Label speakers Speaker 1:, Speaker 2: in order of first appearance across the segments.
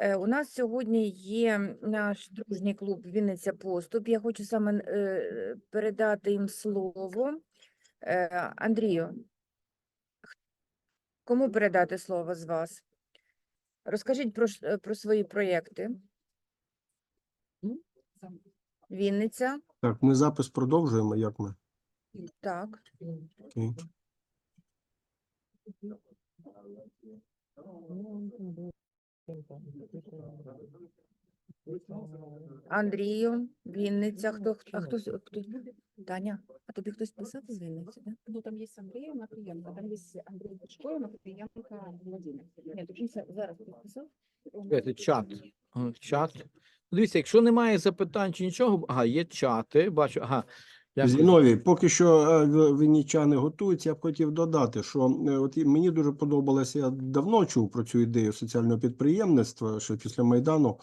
Speaker 1: Е, У нас сьогодні є наш дружній клуб Вінниця Поступ. Я хочу саме е, передати їм слово. Е, Андрію, кому передати слово з вас? Розкажіть про, про свої проєкти. Вінниця,
Speaker 2: Так, ми запис продовжуємо, як ми?
Speaker 1: так.
Speaker 2: Окей.
Speaker 1: Андрію, Вінниця. Хто, а хто, с- хто? Таня, а тобі хтось писав з Вінниці? Да?
Speaker 3: Ну, там есть Андрей Матвиенко, там есть Андрей Пучко и Матвиенко Владимир.
Speaker 1: Ні, тобі зараз хтось писав?
Speaker 4: Чекайте, чат. Чат. Дивіться, якщо немає запитань чи нічого, ага, є чати, бачу, ага.
Speaker 2: Зіновій, поки що е, в- вінничани готуються, я б хотів додати, що е, от мені дуже подобалося, я давно чув про цю ідею соціального підприємництва, що після Майдану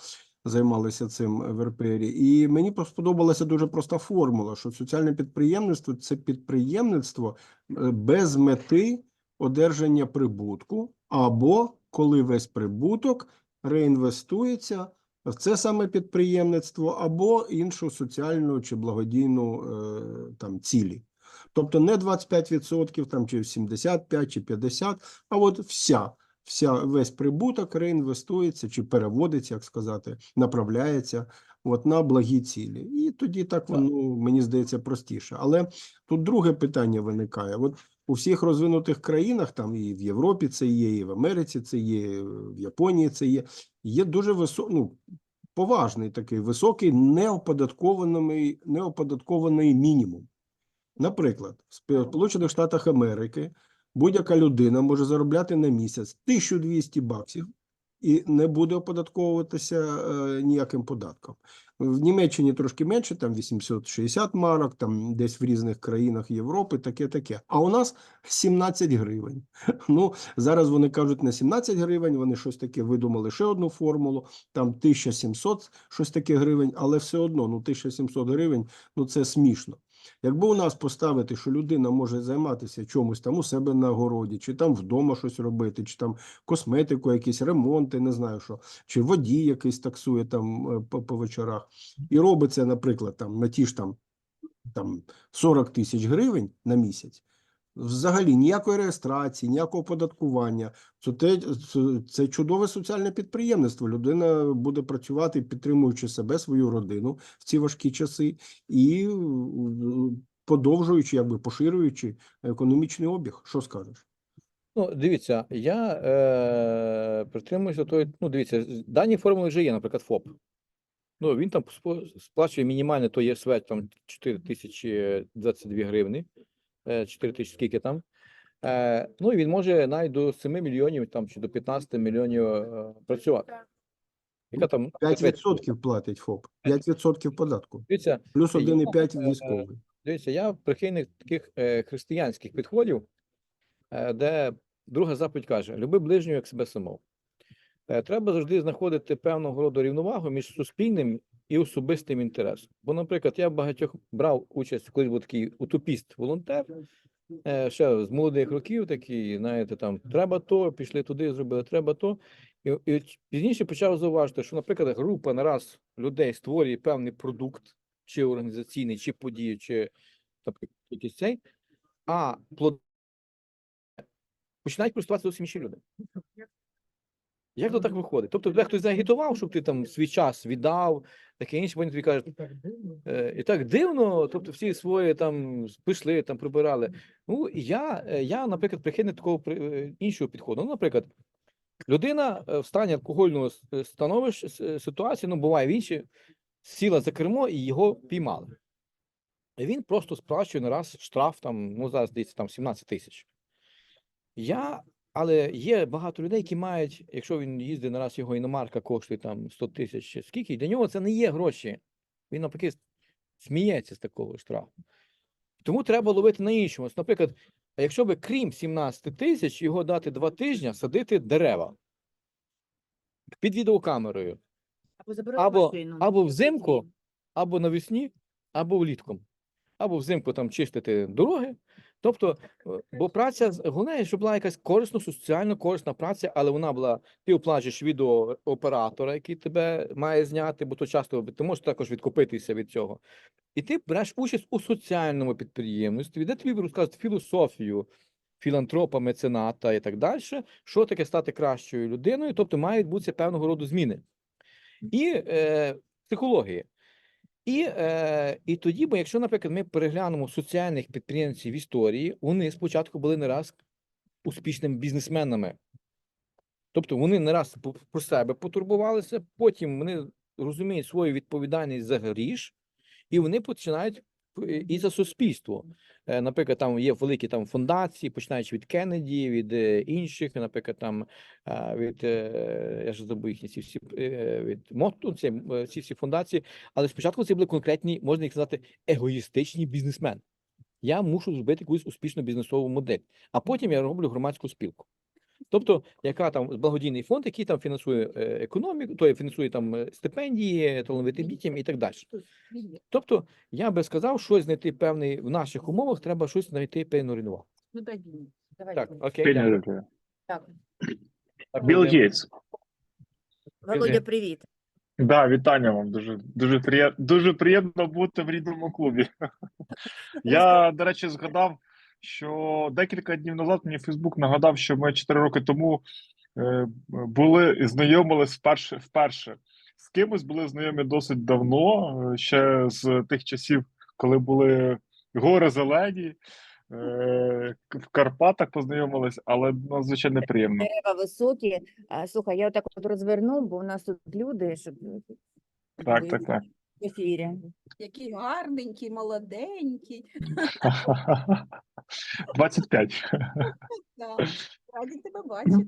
Speaker 2: займалися цим в РПРі. І мені сподобалася дуже проста формула, що соціальне підприємництво це підприємництво е, без мети одержання прибутку, або коли весь прибуток реінвестується в це саме підприємництво або іншу соціальну чи благодійну е, там цілі. Тобто не 25% там, чи 75, чи 50, а от вся, вся весь прибуток реінвестується чи переводиться, як сказати, направляється от, на благі цілі. І тоді так воно, мені здається, простіше. Але тут друге питання виникає. От у всіх розвинутих країнах, там і в Європі це є, і в Америці це є, і в Японії це є, є дуже високий, ну, поважний такий високий неоподаткований, неоподаткований мінімум. Наприклад, в Сполучених Штатах Америки будь-яка людина може заробляти на місяць 1200 баксів і не буде оподатковуватися е, ніяким податком. В Німеччині трошки менше, там 860 марок, там десь в різних країнах Європи, таке таке. А у нас 17 гривень. Ну, зараз вони кажуть не 17 гривень, вони щось таке видумали ще одну формулу, там 1700 щось таке гривень, але все одно, ну 1700 гривень, ну це смішно. Якби у нас поставити, що людина може займатися чомусь там у себе на городі, чи там вдома щось робити, чи там косметику, якісь ремонти, не знаю що, чи водій якийсь таксує там е, по, по вечорах, і робиться, наприклад, там на ті ж там, там 40 тисяч гривень на місяць. Взагалі ніякої реєстрації, ніякого оподаткування. Це, це, чудове соціальне підприємництво. Людина буде працювати, підтримуючи себе, свою родину в ці важкі часи і е, подовжуючи, якби поширюючи економічний обіг. Що скажеш?
Speaker 4: Ну, дивіться, я е, притримуюся тої, ну, дивіться, дані формули вже є, наприклад, ФОП. Ну, він там сплачує мінімальне то ЄСВ, там 4022 гривні, е, 4 тисячі скільки там. Е, ну, і він може навіть до 7 мільйонів там, чи до 15 мільйонів е, працювати. Яка там
Speaker 2: 5% платить ФОП, 5% податку,
Speaker 4: Дивіться,
Speaker 2: плюс
Speaker 4: Я,
Speaker 2: 1,5
Speaker 4: е,
Speaker 2: військовий.
Speaker 4: Дивіться, я прихильник таких е, християнських підходів, е, де друга заповідь каже: люби ближнього як себе самого. Е, треба завжди знаходити певного роду рівновагу між суспільним і особистим інтересом. Бо, наприклад, я багатьох брав участь, колись був такий утопіст-волонтер, е, ще з молодих років, такий, знаєте, там треба то, пішли туди, зробили треба то. І, і пізніше почав зауважити, що, наприклад, група нараз людей створює певний продукт, чи організаційний, чи подію, чи якийсь цей, а плод... починають користуватися зовсім інші люди. Як то так виходить? Тобто тебе хтось заагітував, щоб ти там свій час віддав, таке інше, вони тобі кажуть, е, і так дивно, тобто всі свої там пішли, там прибирали. Ну, я, е, я, наприклад, прихильник такого е, іншого підходу. Ну, наприклад, людина е, в стані алкогольного е, становища ситуації, ну, буває в інші, сіла за кермо і його піймали. І він просто сплачує на раз штраф, там, ну, зараз здається, там 17 тисяч. Я, але є багато людей, які мають, якщо він їздить на раз, його іномарка коштує там 100 тисяч чи скільки, для нього це не є гроші. Він навпаки сміється з такого штрафу. Тому треба ловити на іншому. Наприклад, якщо би крім 17 тисяч його дати два тижні, садити дерева під відеокамерою,
Speaker 1: Або
Speaker 4: або, або взимку, або навесні, або влітку. Або взимку там чистити дороги, Тобто, е, бо праця головне, щоб була якась корисна, соціально корисна праця, але вона була, ти оплачуєш відеооператора, який тебе має зняти, бо то часто ти можеш також відкупитися від цього. І ти береш участь у соціальному підприємництві, де тобі розказують філософію філантропа, мецената і так далі, що таке стати кращою людиною, тобто мають бути певного роду зміни. І е, психологія. І, е, і тоді, бо якщо, наприклад, ми переглянемо соціальних підприємців в історії, вони спочатку були не раз успішними бізнесменами. Тобто вони не раз про себе потурбувалися, потім вони розуміють свою відповідальність за гріш, і вони починають і за суспільство. Е, Наприклад, там є великі там фундації, починаючи від Кеннеді, від е, інших, наприклад, там е, від я ж забув їхні всі від моту, ці, ці всі фундації. Але спочатку це були конкретні, можна їх сказати, егоїстичні бізнесмени. Я мушу зробити якусь успішну бізнесову модель, а потім я роблю громадську спілку. Тобто, яка там благодійний фонд, який там фінансує е, економіку, то фінансує там е, стипендії, талановитим дітям і так далі. Тобто, я би сказав, щось знайти певний в наших умовах, треба щось знайти певну рівновагу.
Speaker 3: Ну, дай.
Speaker 1: Давай,
Speaker 4: Так, окей. дякую.
Speaker 1: Так,
Speaker 5: Білл Гейтс.
Speaker 1: Володя, привіт.
Speaker 5: Да, вітання вам. Дуже дуже приємно, дуже приємно бути в рідному клубі. Я, до речі, згадав, що декілька днів назад мені Фейсбук нагадав, що ми 4 роки тому е, були і знайомились вперше вперше. З кимось були знайомі досить давно, е, ще з тих часів, коли були гори зелені. е, В Карпатах познайомились, але надзвичайно приємно.
Speaker 1: Дерева високі. Слухай, я отак от розверну, бо у нас тут люди, щоб
Speaker 5: Так, так, так.
Speaker 1: В ефірі.
Speaker 3: Який гарненький, молоденький.
Speaker 5: 25.
Speaker 3: Да. Раді тебе бачити.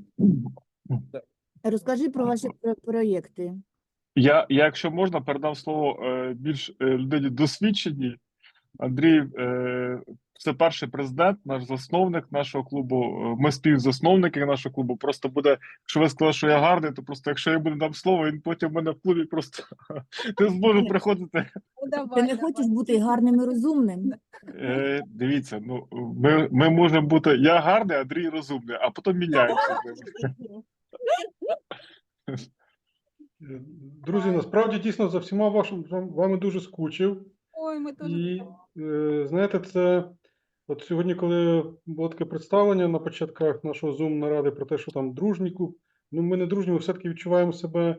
Speaker 1: Розкажи про ваші про- проєкти.
Speaker 5: Я, я, якщо можна, передам слово е, більш е, людині досвідченій. Андрій, е, це перший президент, наш засновник нашого клубу. е, Ми співзасновники нашого клубу. Просто буде, якщо ви сказали, що я гарний, то просто якщо я буду дам слово, він потім в мене в клубі просто не зможу приходити.
Speaker 3: Ну, давай,
Speaker 6: Ти не
Speaker 3: давай.
Speaker 6: хочеш бути гарним і розумним?
Speaker 5: Е, дивіться, ну ми, ми можемо бути. Я гарний, Андрій розумний, а потім міняємося.
Speaker 7: Друзі, насправді дійсно за всіма вашим вами дуже скучив.
Speaker 3: Ой, ми теж.
Speaker 7: І е, знаєте, це от сьогодні, коли було таке представлення на початках нашого Zoom наради про те, що там дружній клуб. Ну, ми не дружні, ми все-таки відчуваємо себе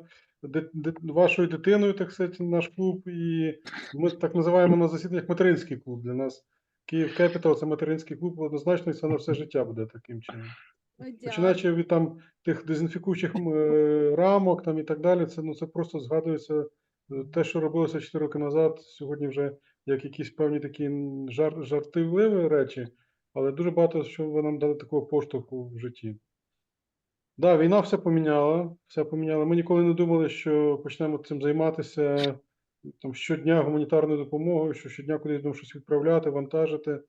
Speaker 7: вашою дитиною, так сказати, наш клуб. І ми так називаємо на засіданнях материнський клуб. Для нас Київ Кепітал це материнський клуб, однозначно, і це на все життя буде таким чином. Починаючи від там тих дезінфікуючих е, рамок там і так далі, це ну це просто згадується е, те, що робилося 4 роки назад, сьогодні вже як якісь певні такі жар, жартівливі речі, але дуже багато що ви нам дали такого поштовху в житті. Да, війна все поміняла, все поміняла. Ми ніколи не думали, що почнемо цим займатися там щодня гуманітарною допомогою, що щодня кудись будемо щось відправляти, вантажити. Е,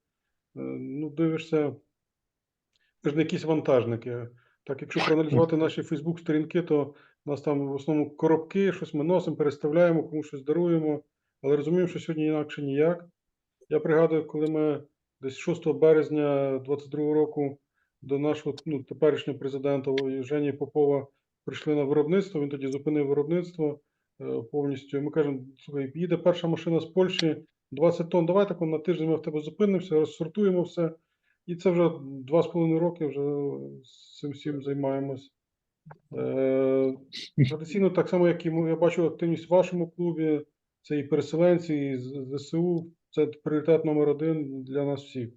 Speaker 7: Ну, дивишся, ми ж не якісь вантажники. Так, якщо проаналізувати наші Фейсбук-сторінки, то у нас там в основному коробки, щось ми носимо, переставляємо, комусь щось даруємо, але розуміємо, що сьогодні інакше ніяк. Я пригадую, коли ми десь 6 березня 22 року до нашого ну, теперішнього президента Жені Попова прийшли на виробництво, він тоді зупинив виробництво е, повністю. Ми кажемо, їде перша машина з Польщі, 20 тонн, давай так на тиждень ми в тебе зупинимося, розсортуємо все. І це вже два з половиною роки вже з цим всім займаємось. Е, Традиційно, так само, як і я бачу активність в вашому клубі, це і переселенці, і ЗСУ, це пріоритет номер один для нас всіх.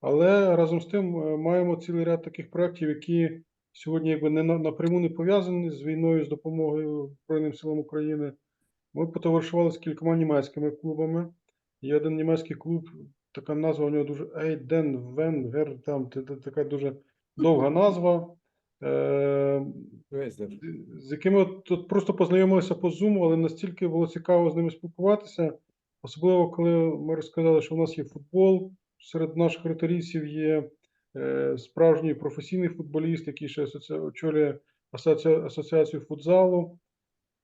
Speaker 7: Але разом з тим е, маємо цілий ряд таких проєктів, які сьогодні якби не напряму не пов'язані з війною, з допомогою Збройним силам України. Ми потоваришували з кількома німецькими клубами. Є один німецький клуб, така назва у нього дуже Ейден Венгер, там така дуже довга назва. Е, з якими от тут просто познайомилися по Zoom, але настільки було цікаво з ними спілкуватися. Особливо, коли ми розказали, що в нас є футбол, серед наших риторійців є е, справжній професійний футболіст, який ще очолює асоціацію футзалу.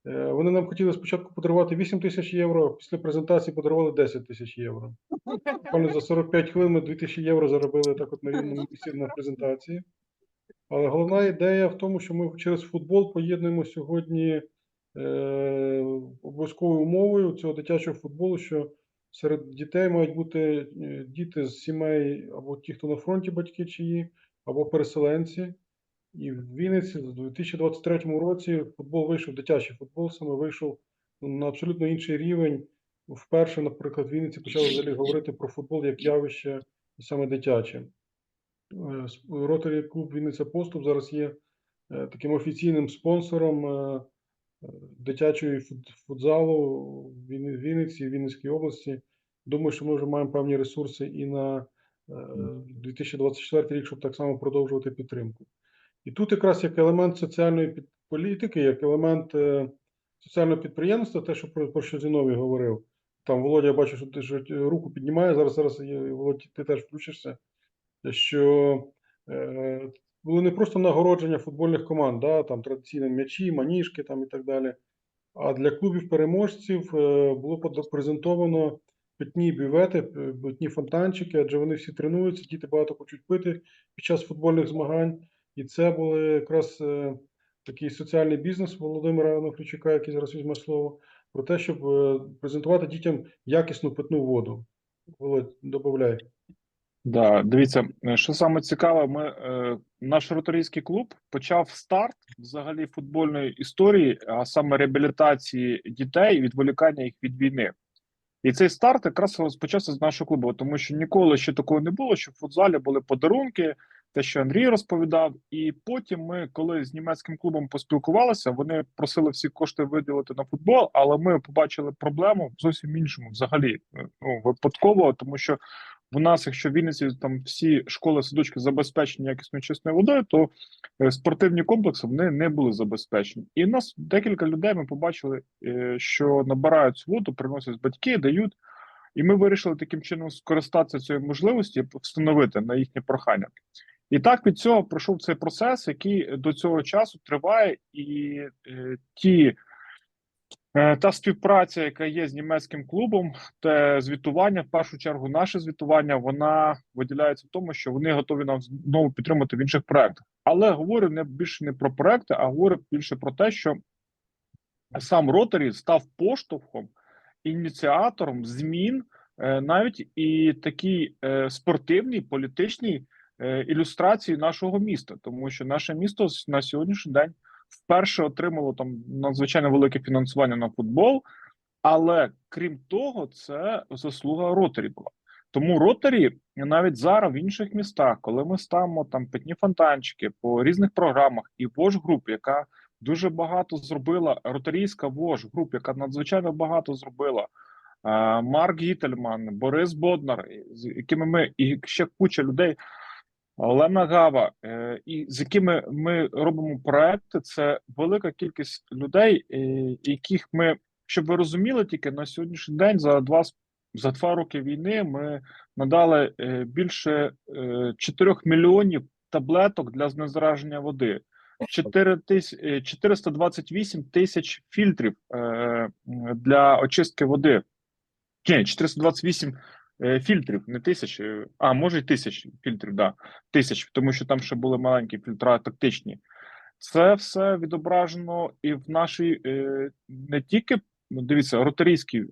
Speaker 7: Е, Вони нам хотіли спочатку подарувати 8 тисяч євро, а після презентації подарували 10 тисяч євро. Буквально за 45 хвилин ми 2 тисячі євро заробили так от на рівному місці на презентації. Але головна ідея в тому, що ми через футбол поєднуємо сьогодні е, обов'язковою умовою цього дитячого футболу, що серед дітей мають бути е, діти з сімей або ті, хто на фронті батьки чиї, або переселенці. І в Вінниці в 2023 році футбол вийшов, дитячий футбол саме вийшов на абсолютно інший рівень. Вперше, наприклад, в Вінниці почали взагалі говорити про футбол як явище саме дитяче. Ротарі клуб Вінниця Поступ зараз є е, таким офіційним спонсором е, е, дитячої футзалу в Вінниці, в Вінницькій області. Думаю, що ми вже маємо певні ресурси і на е, 2024 рік, щоб так само продовжувати підтримку. І тут якраз як елемент соціальної політики, як елемент е, соціального підприємства, те, що про, про що Зіновій говорив. Там Володя, я бачу, що ти ж руку піднімає. Зараз, зараз е, Володя, ти теж включишся що е, були не просто нагородження футбольних команд, да, там традиційні м'ячі, маніжки там і так далі. А для клубів переможців е, було презентовано питні бювети, питні фонтанчики, адже вони всі тренуються, діти багато хочуть пити під час футбольних змагань. І це був якраз е, такий соціальний бізнес Володимира Нохлючука, який зараз візьме слово, про те, щоб презентувати дітям якісну питну воду. Володь, додай.
Speaker 5: Да, дивіться, е, що саме цікаве, ми е, наш ротарійський клуб почав старт взагалі футбольної історії, а саме реабілітації дітей, відволікання їх від війни. І цей старт якраз розпочався з нашого клубу, тому що ніколи ще такого не було, що в футзалі були подарунки, те, що Андрій розповідав. І потім ми, коли з німецьким клубом поспілкувалися, вони просили всі кошти виділити на футбол, але ми побачили проблему зовсім іншому, взагалі е, ну, випадково, тому що в нас, якщо в Вінниці там всі школи, садочки забезпечені якісною чисною водою, то е, спортивні комплекси вони не були забезпечені. І в нас декілька людей ми побачили, е, що набирають цю воду, приносять батьки, дають. І ми вирішили таким чином скористатися цією можливості, встановити на їхнє прохання. І так від цього пройшов цей процес, який до цього часу триває, і е, ті. Е, Та співпраця, яка є з німецьким клубом, те звітування, в першу чергу, наше звітування, вона виділяється в тому, що вони готові нам знову підтримати в інших проектах. Але говорю не більше не про проекти, а говорю більше про те, що сам Ротарі став поштовхом, ініціатором змін, е, навіть і такій е, спортивній, політичній ілюстрації нашого міста, тому що наше місто на сьогоднішній день вперше отримало там надзвичайно велике фінансування на футбол, але крім того, це заслуга Ротарі була. Тому Ротарі навіть зараз в інших містах, коли ми ставимо там питні фонтанчики по різних програмах, і Вош груп, яка дуже багато зробила, ротарійська Вош груп, яка надзвичайно багато зробила. е, Марк Гітельман, Борис Боднар, з якими ми і ще куча людей. Олена Гава, е, і з якими ми робимо проекти, це велика кількість людей, е, яких ми, щоб ви розуміли, тільки на сьогоднішній день за два за два роки війни ми надали е, більше е, 4 мільйонів таблеток для знезараження води. 4 тис... е, 428 тисяч фільтрів для очистки води. Ні, 428 е, фільтрів, не тисяч, е, а може й тисяч фільтрів, да, тисяч, тому що там ще були маленькі фільтра тактичні. Це все відображено і в нашій е, не тільки ну, дивіться, ротарійській,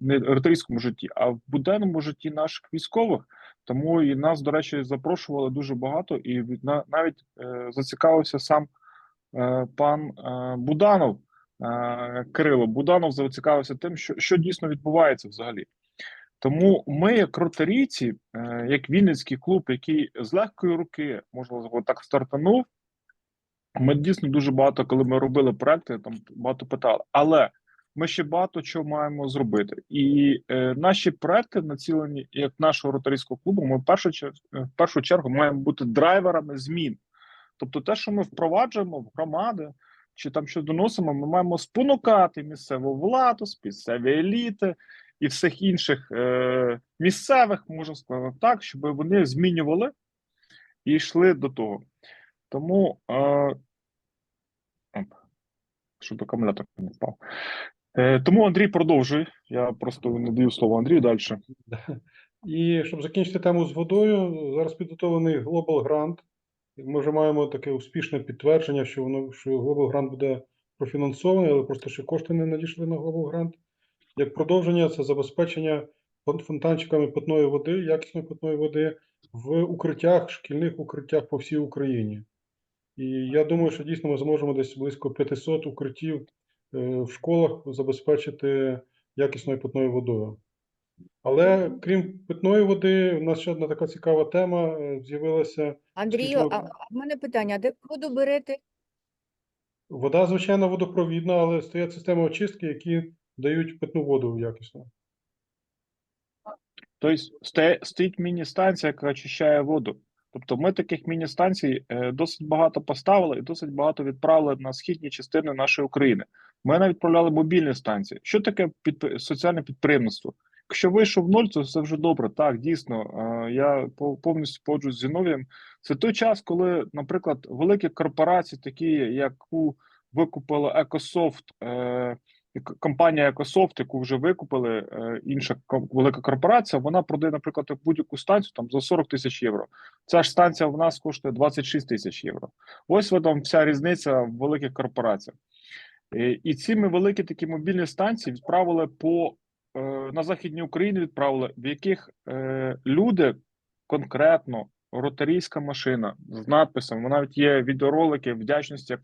Speaker 5: не ротарійському житті, а в буденному житті наших військових. Тому і нас, до речі, запрошували дуже багато, і навіть е, зацікавився сам е, пан е, Буданов. е, Кирило Буданов зацікавився тим, що, що дійсно відбувається взагалі. Тому ми, як ротарійці, е, як Вінницький клуб, який з легкої руки, сказати, так стартанув, ми дійсно дуже багато, коли ми робили проекти, там багато питали. Але ми ще багато чого маємо зробити. І е, наші проекти націлені, як нашого ротарійського клубу, ми в першу, чер- в першу чергу маємо бути драйверами змін. Тобто, те, що ми впроваджуємо в громади, чи там що доносимо, ми маємо спонукати місцеву владу, місцеві еліти і всіх інших е, місцевих, можна сказати так, щоб вони змінювали і йшли до того. Тому е, щоб акумулятор не впав. Е, тому Андрій продовжуй. Я просто надаю слово Андрію далі.
Speaker 7: І щоб закінчити тему з водою, зараз підготовлений Global Grant. Ми вже маємо таке успішне підтвердження, що воно що Global Grant буде профінансований, але просто ще кошти не надійшли на Global Grant. Як продовження, це забезпечення фонтанчиками питної води, якісної питної води в укриттях, шкільних укриттях по всій Україні. І я думаю, що дійсно ми зможемо десь близько 500 укриттів е, в школах забезпечити якісною питною водою. Але крім питної води, у нас ще одна така цікава тема е, з'явилася.
Speaker 1: Андрію, а в мене питання, а де воду берете?
Speaker 7: Вода, звичайно, водопровідна, але стоять системи очистки, які дають питну воду якісно.
Speaker 5: Тобто стоїть міні-станція, яка очищає воду. Тобто ми таких міні-станцій е, досить багато поставили і досить багато відправили на східні частини нашої України. Ми навіть відправляли мобільні станції. Що таке підп- соціальне підприємництво? Якщо вийшов в ноль, то це вже добре. Так, дійсно, е, я повністю погоджуюсь з Зіновієм. Це той час, коли, наприклад, великі корпорації, такі яку викупила Екософт, е, компанія Екософт, яку вже викупили, е, інша велика корпорація, вона продає, наприклад, будь-яку станцію там за 40 тисяч євро. Ця ж станція в нас коштує 26 тисяч євро. Ось вам вся різниця в великих корпораціях. Е, І ці ми великі такі мобільні станції відправили по е, на західній Україні, відправили, в яких люди конкретно ротарійська машина з надписом. Навіть є відеоролики вдячності, як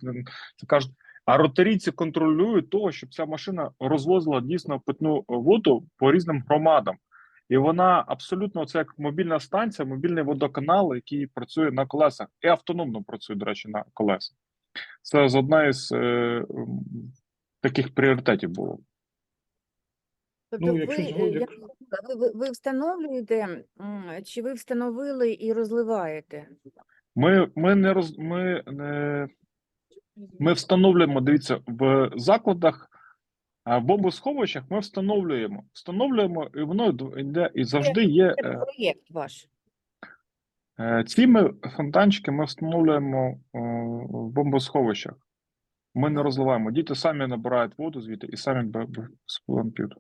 Speaker 5: кажуть. А ротарійці контролюють того, щоб ця машина розвозила дійсно питну воду по різним громадам. І вона абсолютно це як мобільна станція, мобільний водоканал, який працює на колесах, і автономно працює, до речі, на колесах. Це з одна із е, таких пріоритетів було.
Speaker 1: Тобто
Speaker 7: Ну,
Speaker 1: ви,
Speaker 7: якщо
Speaker 1: ви, ви, ви встановлюєте, чи ви встановили і розливаєте?
Speaker 5: Ми, ми не роз ми не ми встановлюємо. Дивіться, в закладах, в бомбосховищах ми встановлюємо. Встановлюємо, і воно йде і завжди є.
Speaker 1: Це
Speaker 5: е,
Speaker 1: проєкт ваш.
Speaker 5: Е, Ці ми фонтанчики ми встановлюємо е, в бомбосховищах. Ми не розливаємо. Діти самі набирають воду звідти і самі п'ють.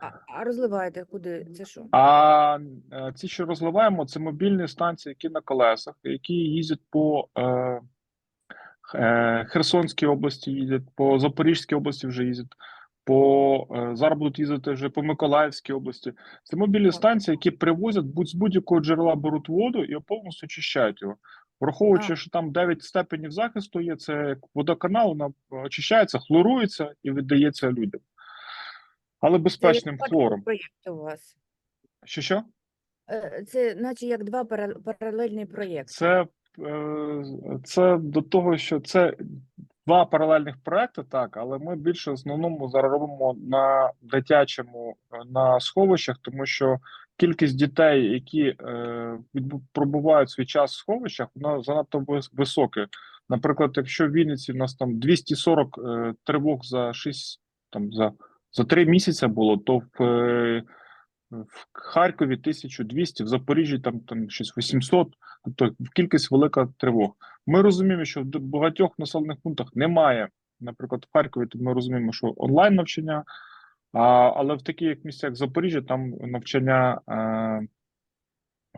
Speaker 1: А, а розливаєте куди? Це що?
Speaker 5: А ці, що розливаємо, це мобільні станції, які на колесах, які їздять по Херсонській області, їздять, по Запорізькій області вже їздять, по е, зараз будуть їздити вже по Миколаївській області. Це мобільні станції, які привозять будь з будь-якого джерела беруть воду і повністю очищають його. Враховуючи, що там 9 степенів захисту є, це як водоканал, вона очищається, хлорується і віддається людям. Але безпечним
Speaker 1: як
Speaker 5: хлором.
Speaker 1: проєкт у вас.
Speaker 5: Що що?
Speaker 1: Е, Це наче як два паралельні проєкти.
Speaker 5: Це, е, це до того, що це два паралельних проекти, так, але ми більше основному зараз робимо на дитячому е, на сховищах, тому що кількість дітей, які е, пробувають свій час в сховищах, вона занадто вис- високе. Наприклад, якщо в Вінниці в нас там 240 е, тривог за 6, там за, за 3 місяці було, то в е, в Харкові 1200, в Запоріжжі там, там щось 800, тобто кількість велика тривог. Ми розуміємо, що в багатьох населених пунктах немає. Наприклад, в Харкові то ми розуміємо, що онлайн навчання, а, але в таких як місцях як Запоріжжя, там навчання е,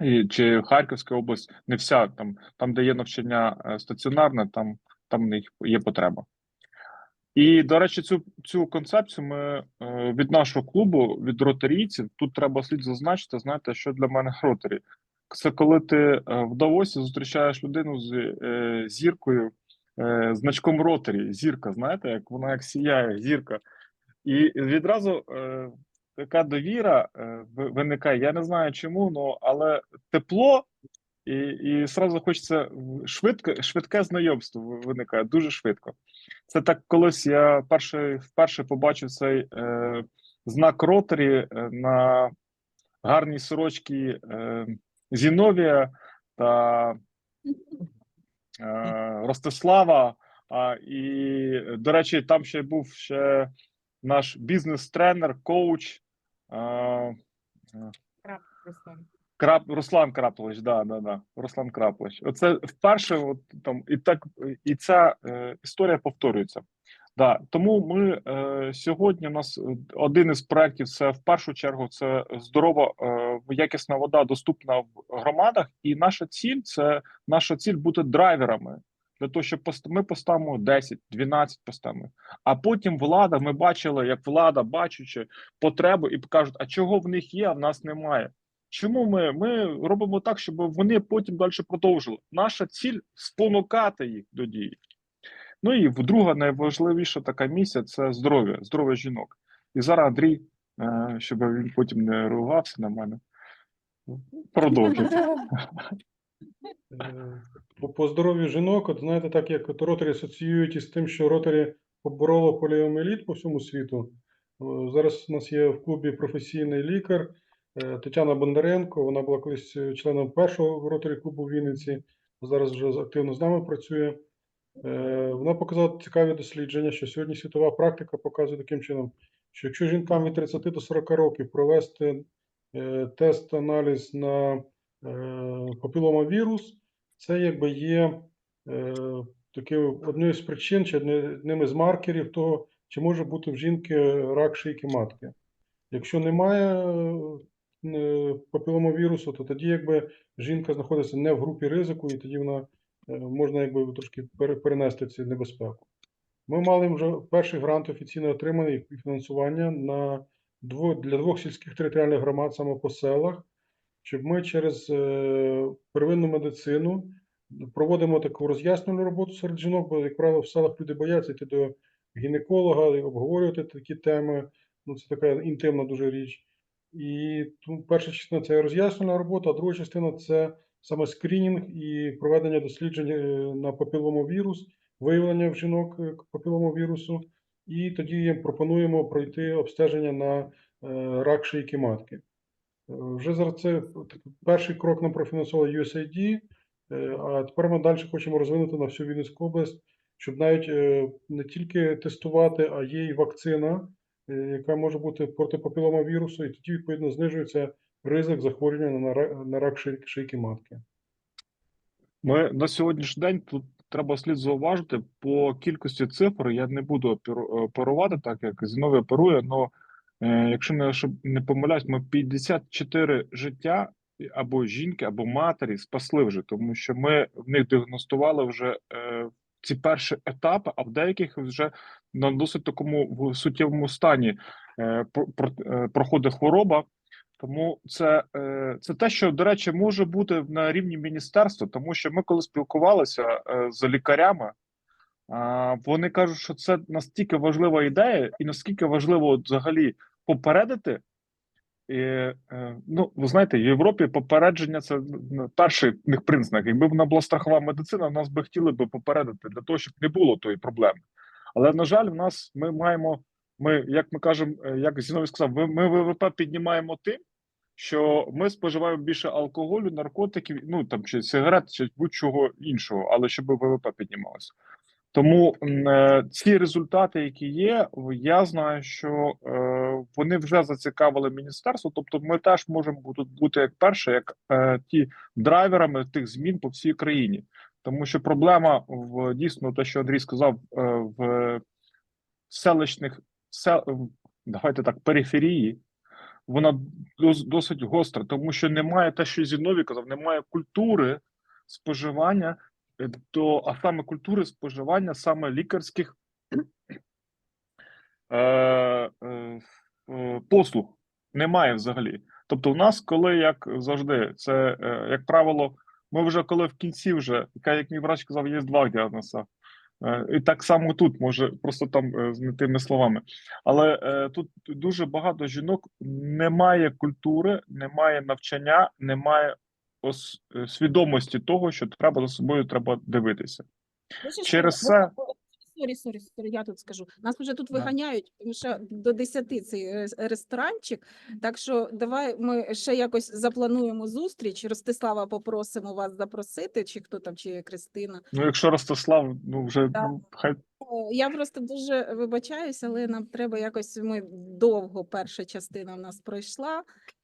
Speaker 5: і, чи Харківська область, не вся там, там, де є навчання е, стаціонарне, там, там в них є потреба. І, до речі, цю, цю концепцію ми е, від нашого клубу, від ротарійців, тут треба слід зазначити, знаєте, що для мене ротарі. Це коли ти е, в Давосі зустрічаєш людину з е, зіркою, е, значком ротарі, зірка, знаєте, як вона як сіяє, зірка. І відразу е, така довіра е, виникає. Я не знаю чому, ну, але тепло і, і сразу хочеться швидко, швидке знайомство виникає дуже швидко. Це так колись я перше, вперше побачив цей е, знак ротарі е, на гарній сорочці е, Зіновія та е, Ростислава. А, і, до речі, там ще був ще наш бізнес-тренер, коуч. Е, Крап, Руслан Крапович, да, да, да. Руслан Крапович. Оце вперше, от там, і так, і ця е, історія повторюється. Да, тому ми е, сьогодні у нас один із проєктів це в першу чергу це здорова е, якісна вода доступна в громадах. І наша ціль це наша ціль бути драйверами для того, щоб пост- ми поставимо 10, 12 поставимо. А потім влада, ми бачили, як влада, бачучи потребу, і кажуть, а чого в них є, а в нас немає. Чому ми? Ми робимо так, щоб вони потім далі продовжили. Наша ціль спонукати їх до дії. Ну і друга найважливіша така місія це здоров'я, здоров'я жінок. І зараз Андрій, е, щоб він потім не ругався на мене, продовжить.
Speaker 7: Е, По, по здоров'ю жінок, от знаєте, так як от ротарі асоціюють із тим, що ротарі побороло поліоміеліт по всьому світу. Е, Зараз у нас є в клубі професійний лікар Тетяна Бондаренко. Вона була колись е, членом першого ротарі клубу в Вінниці. Зараз вже активно з нами працює. Е, Вона показала цікаві дослідження, що сьогодні світова практика показує таким чином, що якщо жінкам від 30 до 40 років провести е, тест-аналіз на е, папіломавірус, це якби є е, таким однією з причин чи одним із маркерів того, чи може бути в жінки рак шийки матки. Якщо немає е, папіломавірусу, то тоді якби жінка знаходиться не в групі ризику, і тоді вона е, можна якби трошки пере- перенести цю небезпеку. Ми мали вже перший грант офіційно отриманий і фінансування на дво, для двох сільських територіальних громад саме по селах, щоб ми через е, первинну медицину проводимо таку роз'яснювальну роботу серед жінок, бо, як правило, в селах люди бояться йти до гінеколога обговорювати такі теми. Ну, це така інтимна дуже річ. І тому перша частина це роз'яснювальна робота, а друга частина це саме скринінг і проведення досліджень е, на папіломовірус, виявлення в жінок е, папіломовірусу, і тоді їм пропонуємо пройти обстеження на е, рак шийки матки. Вже зараз це перший крок нам профінансувала USAID, а тепер ми далі хочемо розвинути на всю Вінницьку область, щоб навіть не тільки тестувати, а є і вакцина, яка може бути проти папіломавірусу, і тоді відповідно знижується ризик захворювання на на рак шийки матки.
Speaker 5: Ми на сьогоднішній день тут треба слід зауважити по кількості цифр. Я не буду оперувати, так як Зіновій оперує. але якщо не не помиляюсь, ми 54 життя або жінки, або матері спасли вже, тому що ми в них діагностували вже е, ці перші етапи, а в деяких вже на досить такому суттєвому стані е, про- е, проходить хвороба. Тому це, е, це те, що, до речі, може бути на рівні міністерства, тому що ми коли спілкувалися е, з лікарями, а, вони кажуть, що це настільки важлива ідея, і наскільки важливо взагалі попередити. І, е, ну, ви знаєте, в Європі попередження це перший них признак. Якби вона була страхова медицина, нас би хотіли би попередити для того, щоб не було тої проблеми. Але на жаль, в нас ми маємо. Ми, як ми кажемо, е, як Зіновій сказав, ми, ми ВВП піднімаємо тим, що ми споживаємо більше алкоголю, наркотиків, ну там чи сигарет, чи будь-чого іншого, але щоб ВВП піднімалося. Тому е, ці результати, які є, я знаю, що е, вони вже зацікавили міністерство. Тобто, ми теж можемо бути, бути як перше, як е, ті драйверами тих змін по всій країні. Тому що проблема в дійсно те, що Андрій сказав, в селищних сел, давайте так, периферії, вона досить гостра, тому що немає те, що Зіновій казав, немає культури споживання до, а саме культури споживання саме лікарських е, е, е, послуг. Немає взагалі. Тобто, у нас, коли як завжди, це е, як правило, ми вже коли в кінці вже, яка, як мій врач казав, є два діагноза. Е, І так само тут, може, просто там е, з тими словами. Але е, тут дуже багато жінок немає культури, немає навчання, немає свідомості того, що треба за собою треба дивитися.
Speaker 3: Бачиш,
Speaker 5: Через це-
Speaker 3: Сорі, сорі, сорі, я тут скажу. Нас вже тут виганяють, тому що до 10 цей е, ресторанчик. Так що давай ми ще якось заплануємо зустріч. Ростислава попросимо вас запросити, чи хто там, чи Кристина.
Speaker 5: Ну, якщо Ростислав, ну вже
Speaker 3: Так.
Speaker 5: ну, хай
Speaker 3: Е, Я просто дуже вибачаюсь, але нам треба якось. Ми довго перша частина в нас пройшла.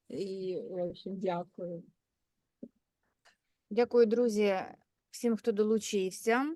Speaker 3: І в общем, дякую.
Speaker 1: Дякую, друзі, всім, хто долучився.